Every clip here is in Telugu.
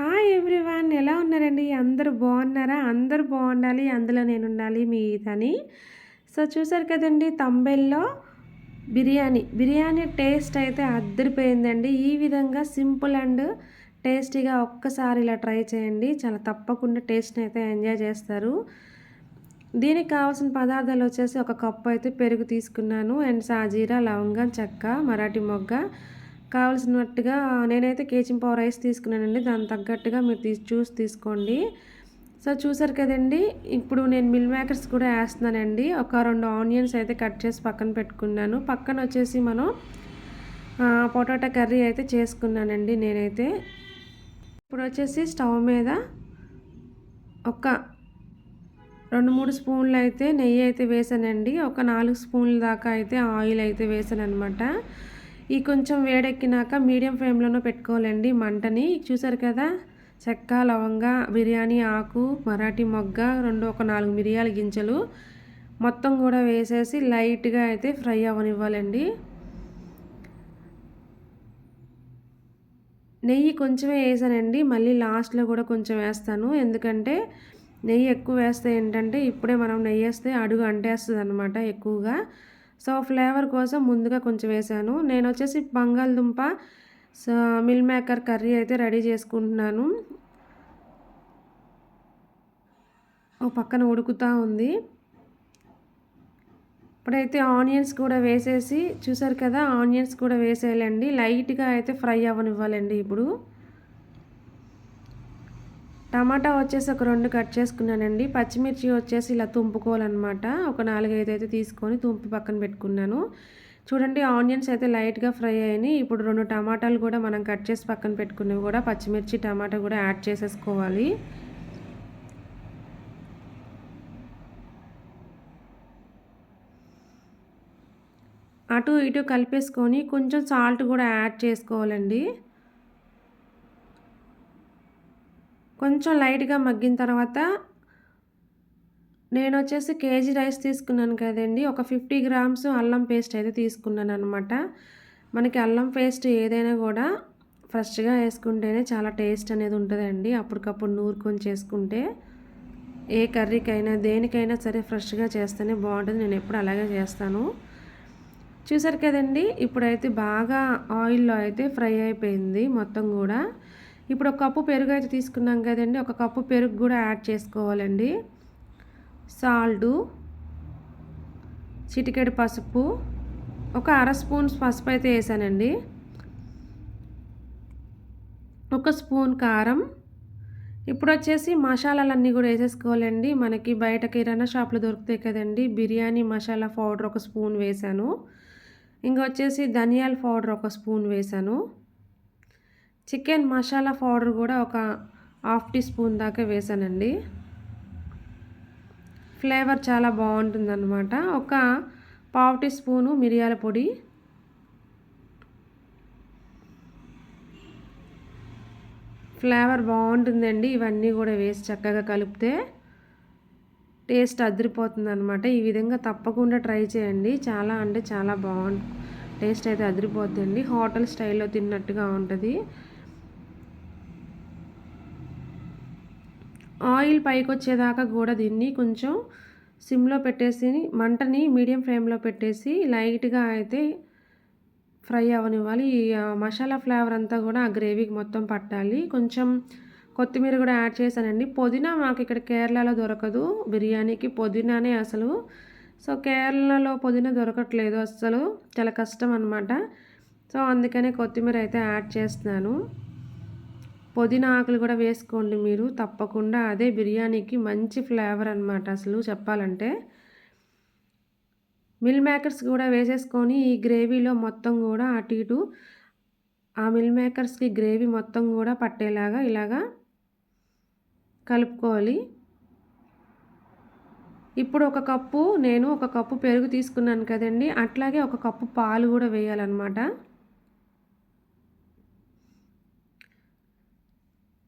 హాయ్ ఎవ్రీవన్ ఎలా ఉన్నారండి? అందరూ బాగున్నారా? అందరూ బాగుండాలి అందులో నేను ఉండాలి మీ ఇదని సో చూసారు కదండి తంబెల్లో బిర్యానీ. బిర్యానీ టేస్ట్ అయితే అద్దరిపోయిందండి. ఈ విధంగా సింపుల్ అండ్ టేస్టీగా ఒక్కసారి ఇలా ట్రై చేయండి. చాలా తప్పకుండా టేస్ట్ని అయితే ఎంజాయ్ చేస్తారు. దీనికి కావాల్సిన పదార్థాలు వచ్చేసి ఒక కప్పు అయితే పెరుగు తీసుకున్నాను. అండ్ సాజీరా లవంగం చెక్క మరాఠీ మొగ్గ. కావాల్సినట్టుగా నేనైతే కేచింపో రైస్ తీసుకున్నానండి. దాని తగ్గట్టుగా మీరు తీసి చూసి తీసుకోండి. సో చూసారు కదండి ఇప్పుడు నేను మిల్ మేకర్స్ కూడా వేస్తున్నానండి. ఒక రెండు ఆనియన్స్ అయితే కట్ చేసి పక్కన పెట్టుకున్నాను. పక్కన వచ్చేసి మనం పొటాటో కర్రీ అయితే చేసుకున్నానండి నేనైతే. ఇప్పుడు వచ్చేసి స్టవ్ మీద ఒక రెండు మూడు స్పూన్లు అయితే నెయ్యి అయితే వేసానండి. ఒక నాలుగు స్పూన్ల దాకా అయితే ఆయిల్ అయితే వేసాను అనమాట ఈ కొంచెం వేడెక్కినాక మీడియం ఫ్లేమ్లోనే పెట్టుకోవాలండి మంటని. చూసారు కదా? చెక్క లవంగ బిర్యానీ ఆకు మరాఠీ మొగ్గ రెండు ఒక నాలుగు మిరియాల గింజలు. మొత్తం కూడా వేసేసి లైట్గా అయితే ఫ్రై అవ్వనివ్వాలండి. నెయ్యి కొంచెమే వేసానండి. మళ్ళీ లాస్ట్లో కూడా కొంచెం వేస్తాను. ఎందుకంటే నెయ్యి ఎక్కువ వేస్తే ఏంటంటే ఇప్పుడే మనం నెయ్యి వేస్తే అడుగు అంటేస్తుంది అనమాట ఎక్కువగా. సో ఫ్లేవర్ కోసం ముందుగా కొంచెం వేసాను. నేను వచ్చేసి బంగాళదుంప మిల్ మేకర్ కర్రీ అయితే రెడీ చేసుకుంటున్నాను. ఓ పక్కన ఉడుకుతూ ఉంది. ఇప్పుడైతే ఆనియన్స్ కూడా వేసేసి చూసారు కదా ఆనియన్స్ కూడా వేసేయాలండి. లైట్గా అయితే ఫ్రై అవ్వనివ్వాలండి ఇప్పుడు. టమాటా వచ్చేసి ఒక రెండు కట్ చేసుకున్నానండి. పచ్చిమిర్చి వచ్చేసి ఇలా తుంపుకోవాలన్నమాట. ఒక నాలుగైదు అయితే తీసుకొని తుంపి పక్కన పెట్టుకున్నాను. చూడండి ఆనియన్స్ అయితే లైట్గా ఫ్రై అయినాయి. ఇప్పుడు రెండు టమాటాలు కూడా మనం కట్ చేసి పక్కన పెట్టుకున్నవి కూడా పచ్చిమిర్చి టమాటా కూడా యాడ్ చేసేసుకోవాలి. అటు ఇటు కలిపేసుకొని కొంచెం సాల్ట్ కూడా యాడ్ చేసుకోవాలండి. కొంచెం లైట్గా మగ్గిన తర్వాత నేను వచ్చేసి కేజీ రైస్ తీసుకున్నాను కదండి. ఒక ఫిఫ్టీ గ్రామ్స్ అల్లం పేస్ట్ అయితే తీసుకున్నాను అనమాట మనకి అల్లం పేస్ట్ ఏదైనా కూడా ఫ్రెష్గా వేసుకుంటేనే చాలా టేస్ట్ అనేది ఉంటుందండి. అప్పటికప్పుడు నూరుకొని చేసుకుంటే ఏ కర్రీకైనా దేనికైనా సరే ఫ్రెష్గా చేస్తేనే బాగుంటుంది. నేను ఎప్పుడు అలాగే చేస్తాను. చూసారు కదండి ఇప్పుడైతే బాగా ఆయిల్లో అయితే ఫ్రై అయిపోయింది మొత్తం కూడా. ఇప్పుడు ఒక కప్పు పెరుగు అయితే తీసుకున్నాం కదండి. ఒక కప్పు పెరుగు కూడా యాడ్ చేసుకోవాలండి. సాల్టు చిటికెడు పసుపు ఒక అర స్పూన్ పసుపు అయితే వేసానండి. ఒక స్పూన్ కారం. ఇప్పుడు వచ్చేసి మసాలాలన్నీ కూడా వేసేసుకోవాలండి. మనకి బయట కిరాణా షాప్లో దొరుకుతాయి కదండి. బిర్యానీ మసాలా పౌడర్ ఒక స్పూన్ వేసాను. ఇంకా వచ్చేసి ధనియాల పౌడర్ ఒక స్పూన్ వేసాను. చికెన్ మసాలా పౌడర్ కూడా ఒక హాఫ్ టీ స్పూన్ దాకా వేసానండి. ఫ్లేవర్ చాలా బాగుంటుందన్నమాట. ఒక పావు టీ స్పూను మిరియాల పొడి. ఫ్లేవర్ బాగుంటుందండి. ఇవన్నీ కూడా వేసి చక్కగా కలిపితే టేస్ట్ అదిరిపోతుంది అనమాట ఈ విధంగా తప్పకుండా ట్రై చేయండి. చాలా అంటే చాలా బాగుంటుంది టేస్ట్ అయితే అదిరిపోతుందండి హోటల్ స్టైల్లో తిన్నట్టుగా ఉంటుంది. ఆయిల్ పైకి వచ్చేదాకా కూడా దీన్ని కొంచెం సిమ్లో పెట్టేసి మంటని మీడియం ఫ్లేమ్లో పెట్టేసి లైట్గా అయితే ఫ్రై అవ్వనివ్వాలి ఈ మసాలా ఫ్లేవర్ అంతా కూడా ఆ గ్రేవీకి మొత్తం పట్టాలి. కొంచెం కొత్తిమీర కూడా యాడ్ చేశానండి. పుదీనా మాకు ఇక్కడ కేరళలో దొరకదు. బిర్యానీకి పుదీనానే అసలు. సో కేరళలో పుదీనా దొరకట్లేదు అసలు చాలా కష్టం అనమాట సో అందుకనే కొత్తిమీర అయితే యాడ్ చేస్తున్నాను. పుదీనా ఆకులు కూడా వేసుకోండి మీరు. తప్పకుండా అదే బిర్యానీకి మంచి ఫ్లేవర్ అనమాట అసలు చెప్పాలంటే మిల్ మేకర్స్ కూడా వేసేసుకొని ఈ గ్రేవీలో మొత్తం కూడా అటు ఇటు ఆ మిల్ మేకర్స్కి గ్రేవీ మొత్తం కూడా పట్టేలాగా ఇలాగా కలుపుకోవాలి. ఇప్పుడు ఒక కప్పు నేను ఒక కప్పు పెరుగు తీసుకున్నాను కదండి. అట్లాగే ఒక కప్పు పాలు కూడా వేయాలన్నమాట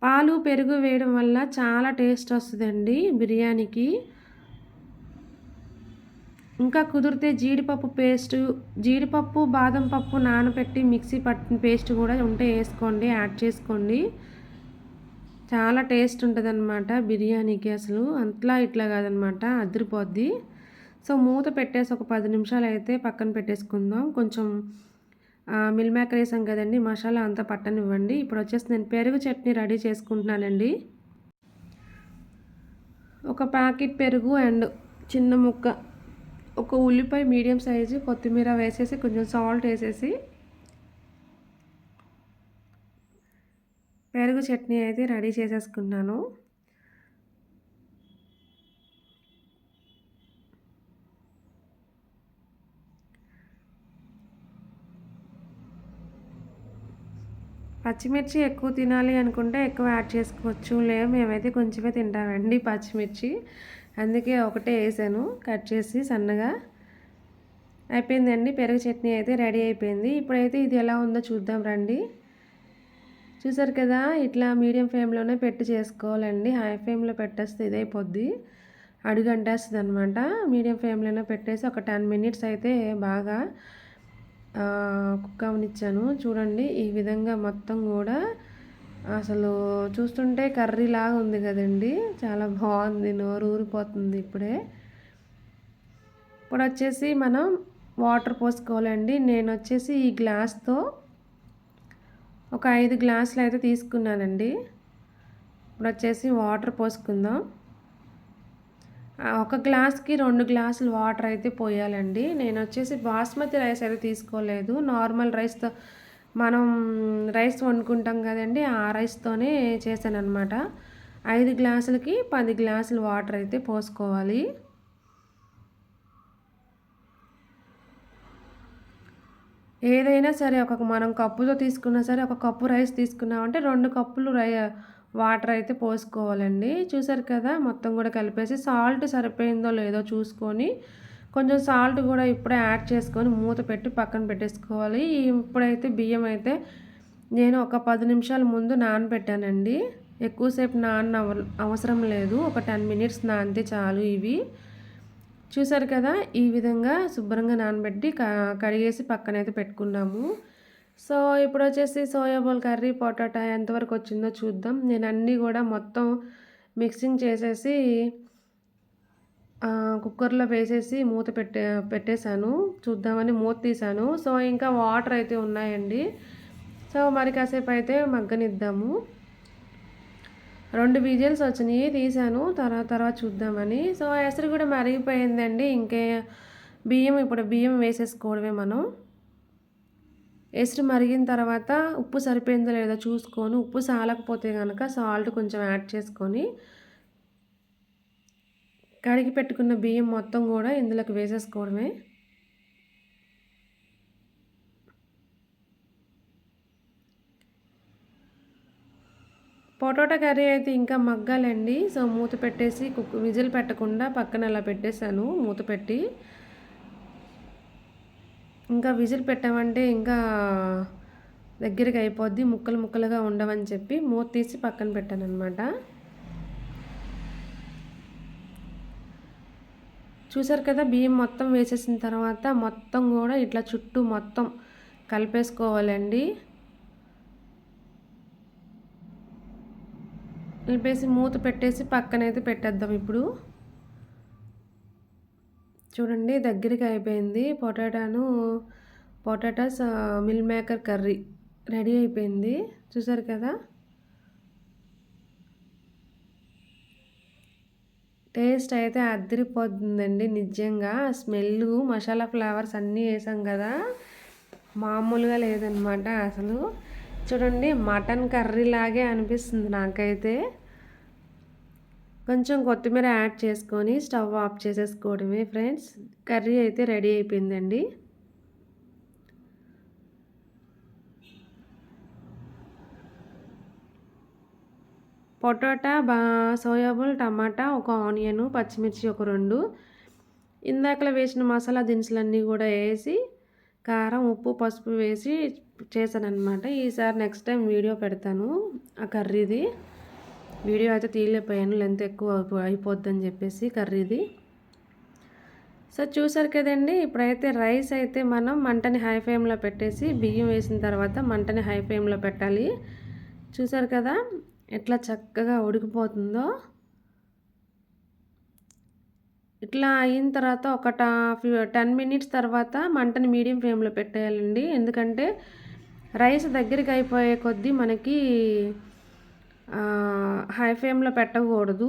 పాలు పెరుగు వేయడం వల్ల చాలా టేస్ట్ వస్తుందండి బిర్యానీకి. ఇంకా కుదిరితే జీడిపప్పు పేస్ట్ జీడిపప్పు బాదం పప్పు నానబెట్టి మిక్సీ పట్టిన పేస్ట్ కూడా ఉంటే వేసుకోండి యాడ్ చేసుకోండి. చాలా టేస్ట్ ఉంటుంది అనమాట బిర్యానీకి అసలు. అంతలా ఇట్లా కాదనమాట అదిరిపోద్ది. సో మూత పెట్టేసి ఒక పది నిమిషాలు అయితే పక్కన పెట్టేసుకుందాం. కొంచెం మిల్ మేకర్ వేసాం కదండి మసాలా అంతా పట్టనివ్వండి. ఇప్పుడు వచ్చేసి నేను పెరుగు చట్నీ రెడీ చేసుకుంటున్నానండి. ఒక ప్యాకెట్ పెరుగు అండ్ చిన్న ముక్క ఒక ఉల్లిపాయ మీడియం సైజు కొత్తిమీర వేసేసి కొంచెం సాల్ట్ వేసేసి పెరుగు చట్నీ అయితే రెడీ చేసేసుకున్నాను. పచ్చిమిర్చి ఎక్కువ తినాలి అనుకుంటే ఎక్కువ యాడ్ చేసుకోవచ్చు. లేదు మేమైతే కొంచెమే తింటామండి పచ్చిమిర్చి. అందుకే ఒకటే వేసాను. కట్ చేసి సన్నగా అయిపోయిందండి. పెరుగు చట్నీ అయితే రెడీ అయిపోయింది. ఇప్పుడైతే ఇది ఎలా ఉందో చూద్దాం రండి. చూసారు కదా ఇట్లా మీడియం ఫ్లేమ్లోనే పెట్టి చేసుకోవాలండి. హై ఫ్లేమ్లో పెట్టేస్తే ఇదైపోద్ది. అడుగు అంటేస్తుంది అనమాట మీడియం ఫ్లేమ్లోనే పెట్టేసి ఒక టెన్ మినిట్స్ అయితే బాగా కుక్ అవనిచ్చాను చూడండి ఈ విధంగా మొత్తం కూడా అసలు చూస్తుంటే కర్రీ లాగా ఉంది కదండి. చాలా బాగుంది నోరు ఊరిపోతుంది ఇప్పుడే. ఇప్పుడు వచ్చేసి మనం వాటర్ పోసుకోవాలండి. నేను వచ్చేసి ఈ గ్లాస్తో ఒక ఐదు గ్లాసులు అయితే తీసుకున్నానండి. ఇప్పుడు వచ్చేసి వాటర్ పోసుకుందాం. ఒక గ్లాస్కి రెండు గ్లాసులు వాటర్ అయితే పోయాలండి. నేను వచ్చేసి బాస్మతి రైస్ అయితే తీసుకోలేదు. నార్మల్ రైస్తో మనం రైస్ వండుకుంటాం కదండి ఆ రైస్తోనే చేశాను అనమాట ఐదు గ్లాసులకి పది గ్లాసులు వాటర్ అయితే పోసుకోవాలి. ఏదైనా సరే ఒక మనం కప్పుతో తీసుకున్నా సరే ఒక కప్పు రైస్ తీసుకున్నామంటే రెండు కప్పులు రై వాటర్ అయితే పోసుకోవాలండి. చూసారు కదా మొత్తం కూడా కలిపేసి సాల్ట్ సరిపోయిందో లేదో చూసుకొని కొంచెం సాల్ట్ కూడా ఇప్పుడే యాడ్ చేసుకొని మూత పెట్టి పక్కన పెట్టేసుకోవాలి. ఇప్పుడైతే బియ్యం అయితే నేను ఒక పది నిమిషాల ముందు నానబెట్టానండి. ఎక్కువసేపు నాన్న అవసరం లేదు. ఒక టెన్ మినిట్స్ నానితే చాలు ఇవి. చూసారు కదా ఈ విధంగా శుభ్రంగా నానబెట్టి కడిగేసి పక్కనైతే పెట్టుకున్నాము. సో ఇప్పుడు వచ్చేసి సోయాబోల్ కర్రీ పొటాటా ఎంతవరకు వచ్చిందో చూద్దాం. నేను అన్నీ కూడా మొత్తం మిక్సింగ్ చేసేసి కుక్కర్లో వేసేసి మూత పెట్టే పెట్టేశాను. చూద్దామని మూత తీసాను సో ఇంకా వాటర్ అయితే ఉన్నాయండి. సో మరి కాసేపు అయితే మగ్గనిద్దాము. రెండు విజిల్స్ వచ్చినాయి తీసాను తర్వాత తర్వాత చూద్దామని. సో ఎసరు కూడా మరిగిపోయిందండి. ఇంకే బియ్యం ఇప్పుడు బియ్యం వేసేసుకోవడమే మనం. ఎసురు మరిగిన తర్వాత ఉప్పు సరిపోయిందో లేదో చూసుకొని ఉప్పు సాలకపోతే కనుక సాల్ట్ కొంచెం యాడ్ చేసుకొని కడిగి పెట్టుకున్న బియ్యం మొత్తం కూడా ఇందులోకి వేసేసుకోవడమే. పొటాటో కర్రీ అయితే ఇంకా మగ్గాలండి. సో మూత పెట్టేసి కుక్ విజిల్ పెట్టకుండా పక్కన అలా పెట్టేశాను మూత పెట్టి. ఇంకా విజిల్ పెట్టామంటే ఇంకా దగ్గరికి అయిపోద్ది ముక్కలు ముక్కలుగా ఉండవని చెప్పి మూత తీసి పక్కన పెట్టాను అనమాట చూసారు కదా బియ్యం మొత్తం వేసేసిన తర్వాత మొత్తం కూడా ఇట్లా చుట్టూ మొత్తం కలిపేసుకోవాలండి. కలిపేసి మూత పెట్టేసి పక్కనైతే పెట్టేద్దాం ఇప్పుడు. చూడండి దగ్గరికి అయిపోయింది. పొటాటాను potatoes meal maker curry ready అయిపోయింది. చూసారు కదా? టేస్ట్ అయితే అద్దరిపోతుందండి నిజంగా. స్మెల్ మసాలా ఫ్లేవర్స్ అన్నీ వేసాం కదా? మామూలుగా లేదనమాట అసలు. చూడండి మటన్ కర్రీ లాగే అనిపిస్తుంది నాకైతే. కొంచెం కొత్తిమీర యాడ్ చేసుకొని స్టవ్ ఆఫ్ చేసేసుకోవడమే ఫ్రెండ్స్. కర్రీ అయితే రెడీ అయిపోయిందండి. పొటాటా బా సోయాబుల్ టమాటా ఒక ఆనియన్ పచ్చిమిర్చి ఒక రెండు. ఇందాకలో వేసిన మసాలా దినుసులన్నీ కూడా వేసి కారం ఉప్పు పసుపు వేసి చేశానమాట ఈసారి నెక్స్ట్ టైం వీడియో పెడతాను ఆ కర్రీది. వీడియో అయితే తీయలేకపోయాను లెంత్ ఎక్కువ అయిపోద్దని చెప్పేసి కర్రీది. సో చూసారు కదండి ఇప్పుడైతే రైస్ అయితే మనం మంటని హై ఫ్లేమ్లో పెట్టేసి బియ్యం వేసిన తర్వాత మంటని హై ఫ్లేమ్లో పెట్టాలి. చూసారు కదా ఎట్లా చక్కగా ఉడికిపోతుందో. ఇట్లా అయిన తర్వాత ఒక టెన్ మినిట్స్ తర్వాత మంటని మీడియం ఫ్లేమ్లో పెట్టేయాలండి. ఎందుకంటే రైస్ దగ్గరికి అయిపోయే కొద్దీ మనకి హై ఫ్లేమ్లో పెట్టకూడదు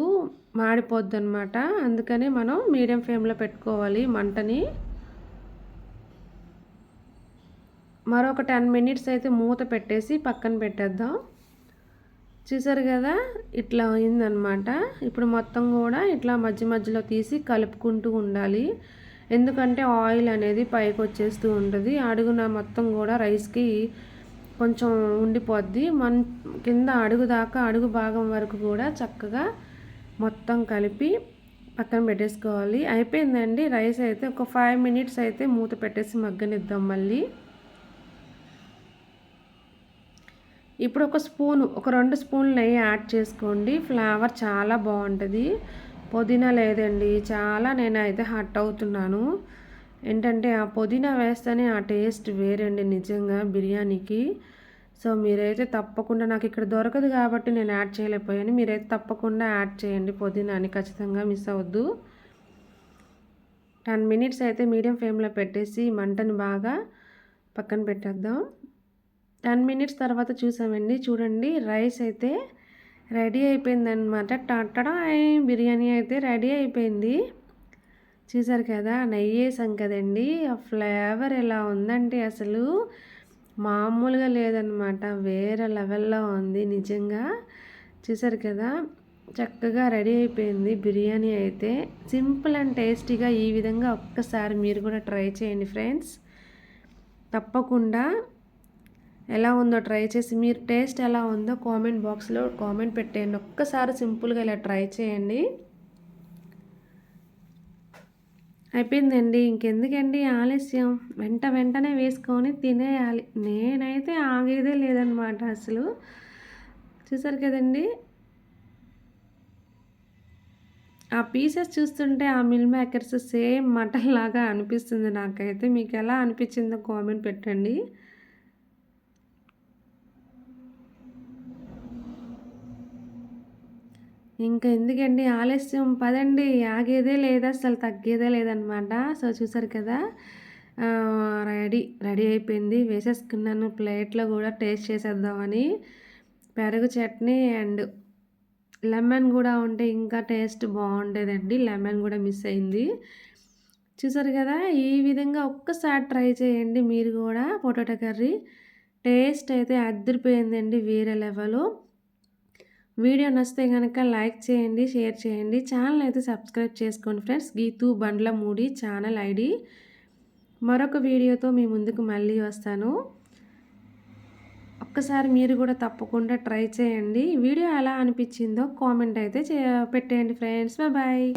మాడిపోద్ది అనమాట అందుకని మనం మీడియం ఫ్లేమ్లో పెట్టుకోవాలి మంటని. మరొక టెన్ మినిట్స్ అయితే మూత పెట్టేసి పక్కన పెట్టేద్దాం. చూసారు కదా ఇట్లా అయిందనమాట ఇప్పుడు మొత్తం కూడా ఇట్లా మధ్య మధ్యలో తీసి కలుపుకుంటూ ఉండాలి. ఎందుకంటే ఆయిల్ అనేది పైకి వచ్చేస్తూ ఉంటుంది. అడుగున మొత్తం కూడా రైస్కి కొంచెం ఉండిపోద్ది. మన కింద అడుగు దాకా అడుగు భాగం వరకు కూడా చక్కగా మొత్తం కలిపి పక్కన పెట్టేసుకోవాలి. అయిపోయిందండి. రైస్ అయితే ఒక ఫైవ్ మినిట్స్ అయితే మూత పెట్టేసి మగ్గనిద్దాం మళ్ళీ. ఇప్పుడు ఒక స్పూన్ ఒక రెండు స్పూన్లు నెయ్యి యాడ్ చేసుకోండి. ఫ్లేవర్ చాలా బాగుంటుంది. పుదీనా లేదండి. చాలా నేనైతే హట్ అవుతున్నాను. ఏంటంటే ఆ పుదీనా వేస్తేనే ఆ టేస్ట్ వేరండి నిజంగా బిర్యానీకి. సో మీరైతే తప్పకుండా నాకు ఇక్కడ దొరకదు కాబట్టి నేను యాడ్ చేయలేకపోయాను. మీరైతే తప్పకుండా యాడ్ చేయండి పుదీనాని ఖచ్చితంగా మిస్ అవ్వద్దు. టెన్ మినిట్స్ అయితే మీడియం ఫ్లేమ్లో పెట్టేసి మంటను బాగా పక్కన పెట్టేద్దాం. టెన్ మినిట్స్ తర్వాత చూసామండి చూడండి రైస్ అయితే రెడీ అయిపోయిందనమాట టట్టడా బిర్యానీ అయితే రెడీ అయిపోయింది. చూసారు కదా నెయ్యి వేసాం కదండి ఆ ఫ్లేవర్ ఎలా ఉందంటే అసలు మామూలుగా లేదనమాట. వేరే లెవెల్లో ఉంది నిజంగా. చూసారు కదా చక్కగా రెడీ అయిపోయింది బిర్యానీ అయితే. సింపుల్ అండ్ టేస్టీగా ఈ విధంగా ఒక్కసారి మీరు కూడా ట్రై చేయండి ఫ్రెండ్స్. తప్పకుండా ఎలా ఉందో ట్రై చేసి మీరు టేస్ట్ ఎలా ఉందో కామెంట్ బాక్స్లో కామెంట్ పెట్టేయండి. ఒక్కసారి సింపుల్గా ఇలా ట్రై చేయండి. అయిపోయిందండి. ఇంకెందుకండి ఆలస్యం. వెంట వెంటనే వేసుకొని తినేయాలి. నేనైతే ఆగేదే లేదనమాట అసలు. చూసారు కదండి? ఆ పీసెస్ చూస్తుంటే ఆ మిల్ మేకర్స్ సేమ్ మటన్ లాగా అనిపిస్తుంది నాకైతే. మీకు ఎలా అనిపించిందో కామెంట్ పెట్టండి. ఇంకా ఎందుకండి ఆలస్యం? పదండి ఆగేదే లేదా అసలు తగ్గేదే లేదనమాట. సో చూసారు కదా? రెడీ రెడీ అయిపోయింది. వేసేసుకున్నాను ప్లేట్లో కూడా టేస్ట్ చేసేద్దామని. పెరుగు చట్నీ అండ్ లెమన్ కూడా ఉంటే ఇంకా టేస్ట్ బాగుండేదండి. లెమన్ కూడా మిస్ అయింది. చూసారు కదా? ఈ విధంగా ఒక్కసారి ట్రై చేయండి మీరు కూడా. పొటాటో కర్రీ టేస్ట్ అయితే అద్దరిపోయిందండి వేరే లెవెల్. వీడియో నచ్చితే కనుక లైక్ చేయండి షేర్ చేయండి. ఛానల్ అయితే సబ్స్క్రైబ్ చేసుకోండి friends. Geetu Bandla మూడి channel ID. మరొక వీడియోతో మీ ముందుకు మళ్ళీ వస్తాను. ఒక్కసారి మీరు కూడా తప్పకుండా ట్రై చేయండి. వీడియో ఎలా అనిపించిందో కామెంట్ అయితే పెట్టేయండి ఫ్రెండ్స్. బాయ్